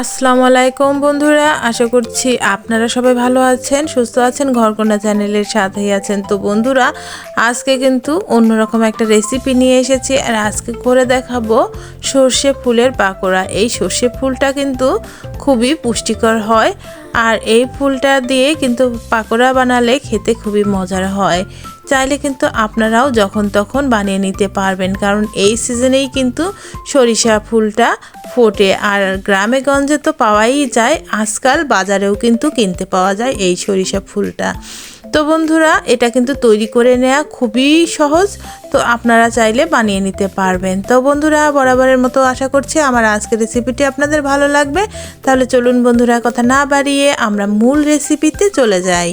আসসালামু আলাইকুম বন্ধুরা, আশা করছি আপনারা সবাই ভালো আছেন, সুস্থ আছেন, ঘরকন্যা চ্যানেলের সাথেই আছেন। তো বন্ধুরা, আজকে কিন্তু অন্যরকম একটা রেসিপি নিয়ে এসেছি আর আজকে করে দেখাবো সর্ষে ফুলের পাকোড়া। এই সর্ষে ফুলটা কিন্তু খুবই পুষ্টিকর হয় আর এই ফুলটা দিয়ে কিন্তু পাকোড়া বানালে খেতে খুবই মজার হয়। চাইলে কিন্তু আপনারাও যখন তখন বানিয়ে নিতে পারবেন। কারণ এই সিজনেই কিন্তু সরিষা ফুলটা ফোটে। আর গ্রামে গঞ্জে তো পাওয়াই যায়, আজকাল বাজারেও কিন্তু কিনতে পাওয়া যায় এই সরিষা ফুলটা। তো বন্ধুরা, এটা কিন্তু তৈরি করে নেওয়া খুবই সহজ, তো আপনারা চাইলে বানিয়ে নিতে পারবেন। তো বন্ধুরা, বরাবরের মতো আশা করছি আমার আজকের রেসিপিটি আপনাদের ভালো লাগবে। তাহলে চলুন বন্ধুরা, কথা না বাড়িয়ে আমরা মূল রেসিপিতে চলে যাই।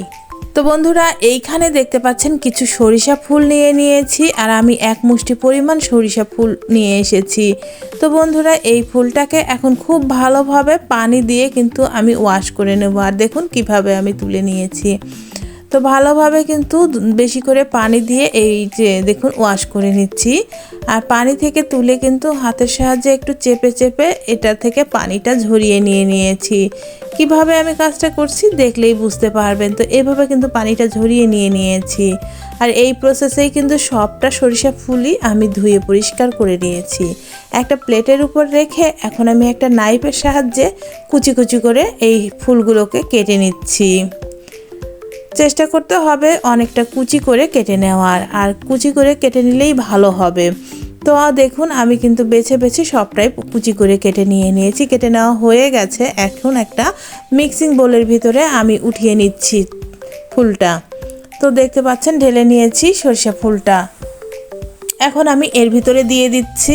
তো বন্ধুরা, এইখানে দেখতে পাচ্ছেন কিছু সরিষা ফুল নিয়ে নিয়েছি আর আমি এক মুষ্টি পরিমাণ সরিষা ফুল নিয়ে এসেছি। তো বন্ধুরা, এই ফুলটাকে এখন খুব ভালোভাবে পানি দিয়ে কিন্তু আমি ওয়াশ করে নেব। আর দেখুন কীভাবে আমি তুলে নিয়েছি। তো ভালোভাবে কিন্তু বেশি করে পানি দিয়ে এই যে দেখুন ওয়াশ করে নিচ্ছি। আর পানি থেকে তুলে কিন্তু হাতের সাহায্যে একটু চেপে চেপে এটা থেকে পানিটা ঝরিয়ে নিয়ে নিয়েছি। কীভাবে আমি কাজটা করছি দেখলেই বুঝতে পারবেন। তো এভাবে কিন্তু পানিটা ঝরিয়ে নিয়ে নিয়েছি। আর এই প্রসেসেই কিন্তু সবটা সরিষা ফুলই আমি ধুয়ে পরিষ্কার করে নিয়েছি। একটা প্লেটের উপর রেখে এখন আমি একটা নাইফের সাহায্যে কুচি কুচি করে এই ফুলগুলোকে কেটে নিচ্ছি। চেষ্টা করতে হবে অনেকটা কুচি করে কেটে নেওয়ার, আর কুচি করে কেটে নিলেই ভালো হবে। তো দেখুন, আমি কিন্তু বেছে বেছে সবটাই কুচি করে কেটে নিয়ে নিয়েছি, কেটে নেওয়া হয়ে গেছে। এখন একটা মিক্সিং বোলের ভিতরে আমি উঠিয়ে নিচ্ছি ফুলটা। তো দেখতে পাচ্ছেন, ঢেলে নিয়েছি সরষা ফুলটা। এখন আমি এর ভিতরে দিয়ে দিচ্ছি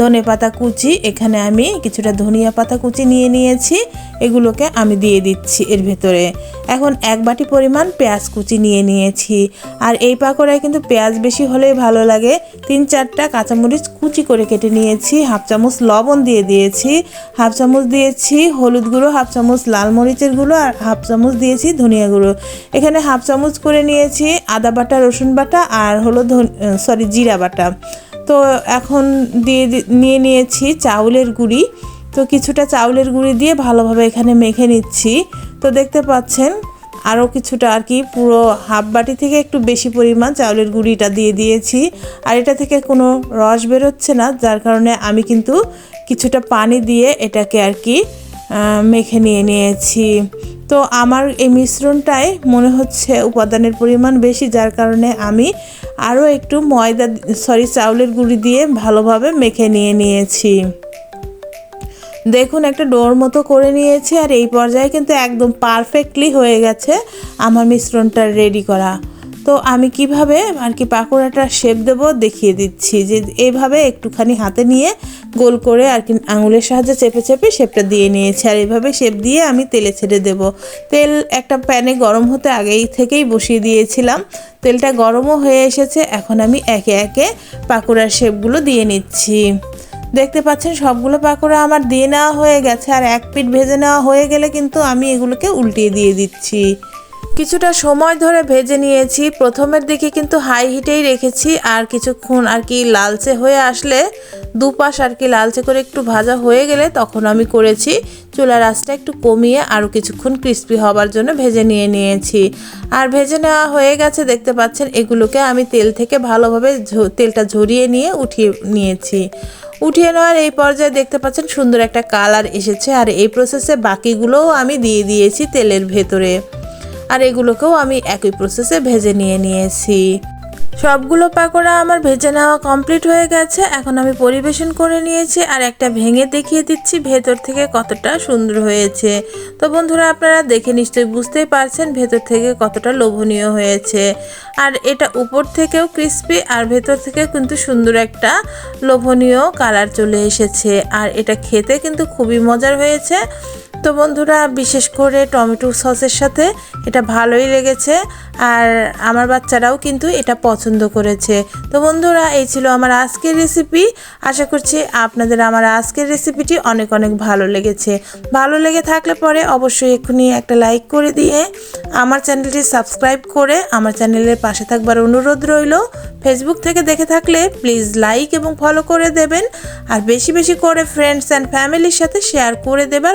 ধনে পাতা কুচি, এখানে আমি কিছুটা ধনিয়া পাতা কুচি নিয়ে নিয়েছি, এগুলোকে আমি দিয়ে দিচ্ছি এর ভেতরে। এখন এক বাটি পরিমাণ পেঁয়াজ কুচি নিয়ে নিয়েছি। আর এই পাকোড়ায় কিন্তু পেঁয়াজ বেশি হলেই ভালো লাগে। তিন চারটা কাঁচামরিচ কুচি করে কেটে নিয়েছি, হাফ চামচ লবণ দিয়ে দিয়েছি, হাফ চামচ দিয়েছি হলুদ গুঁড়ো, হাফ চামচ লাল মরিচের গুঁড়ো, আর হাফ চামচ দিয়েছি ধনিয়া গুঁড়ো। এখানে হাফ চামচ করে নিয়েছি আদা বাটা, রসুন বাটা, আর হলো সরি, জিরা বাটা। তো এখন দিয়ে নিয়ে নিয়েছি চাউলের গুঁড়ি। তো কিছুটা চাউলের গুঁড়ি দিয়ে ভালোভাবে এখানে মেখে নিচ্ছি। তো দেখতে পাচ্ছেন, আরও কিছুটা আর কি পুরো হাফ বাটি থেকে একটু বেশি পরিমাণ চাউলের গুঁড়িটা দিয়ে দিয়েছি। আর এটা থেকে কোনো রস বেরোচ্ছে না, যার কারণে আমি কিন্তু কিছুটা পানি দিয়ে এটাকে আর কি মেখে নিয়ে নিয়েছি। তো আমার এই মিশ্রণটায় মনে হচ্ছে উপাদানের পরিমাণ বেশি, যার কারণে আমি আরও একটু ময়দা সরি চাউলের গুঁড়ি দিয়ে ভালোভাবে মেখে নিয়ে নিয়েছি। দেখুন, একটা ডোর মতো করে নিয়েছি আর এই পর্যায়ে কিন্তু একদম পারফেক্টলি হয়ে গেছে আমার মিশ্রণটা রেডি করা। তো আমি কীভাবে আর কি পাকোড়াটা শেপ দেবো দেখিয়ে দিচ্ছি যে এইভাবে একটুখানি হাতে নিয়ে গোল করে আর কি আঙুলের সাহায্যে চেপে চেপে শেপটা দিয়ে নিয়েছি। আর এইভাবে শেপ দিয়ে আমি তেলে ছেড়ে দেব। তেল একটা প্যানে গরম হতে আগেই থেকেই বসিয়ে দিয়েছিলাম। তেলটা গরমও হয়ে এসেছে, এখন আমি একে একে পাকোড়ার শেপগুলো দিয়ে নিচ্ছি। দেখতে পাচ্ছেন, সবগুলো পাকোড়া আমার দিয়ে নেওয়া হয়ে গেছে, আর এক পিঠ ভেজে নেওয়া হয়ে গেলে কিন্তু আমি এগুলোকে উল্টিয়ে দিয়ে দিচ্ছি। কিছুটা সময় ধরে ভেজে নিয়েছি। প্রথমের দিকে কিন্তু হাই হিটেই রেখেছি, আর কিছুক্ষণ আর কি লালচে হয়ে আসলে দুপাশ আর কি লালচে করে একটু ভাজা হয়ে গেলে তখন আমি করেছি চুলার আঁচটা একটু কমিয়ে আরও কিছুক্ষণ ক্রিস্পি হবার জন্য ভেজে নিয়ে নিয়েছি। আর ভেজে নেওয়া হয়ে গেছে, দেখতে পাচ্ছেন এগুলোকে আমি তেল থেকে ভালোভাবে তেলটা ঝরিয়ে নিয়ে উঠিয়ে নিয়েছি। উঠিয়ে নেওয়ার এই পর্যায়ে দেখতে পাচ্ছেন সুন্দর একটা কালার এসেছে, আর এই প্রসেসে বাকিগুলোও আমি দিয়ে দিয়েছি তেলের ভেতরে। আর এগুলোকেও আমি একই প্রসেসে ভেজে নিয়ে নিয়েছি। সবগুলো পাকোড়া আমার ভেজে নেওয়া কমপ্লিট হয়ে গেছে। এখন আমি পরিবেশন করে নিয়েছি আর একটা ভেঙে দেখিয়ে দিচ্ছি ভেতর থেকে কতটা সুন্দর হয়েছে। তো বন্ধুরা, আপনারা দেখে নিশ্চয়ই বুঝতেই পারছেন ভেতর থেকে কতটা লোভনীয় হয়েছে। আর এটা উপর থেকেও ক্রিস্পি আর ভেতর থেকে কিন্তু সুন্দর একটা লোভনীয় কালার চলে এসেছে। আর এটা খেতে কিন্তু খুবই মজার হয়েছে। তো বন্ধুরা, বিশেষ করে টমেটো সসের সাথে এটা ভালোই লেগেছে আর আমার বাচ্চারাও কিন্তু এটা পছন্দ করেছে। তো বন্ধুরা, এই ছিল আমার আজকের রেসিপি আশা করছি আপনাদের আমার আজকের রেসিপিটি অনেক অনেক ভালো লেগেছে। ভালো লেগে থাকলে পরে অবশ্যই এক্ষুনি একটা লাইক করে দিয়ে আমার চ্যানেলটি সাবস্ক্রাইব করে আমার চ্যানেলের পাশে থাকবার অনুরোধ রইল। ফেসবুক থেকে দেখে থাকলে প্লিজ লাইক এবং ফলো করে দেবেন। আর বেশি বেশি করে ফ্রেন্ডস অ্যান্ড ফ্যামিলির সাথে শেয়ার করে দেবার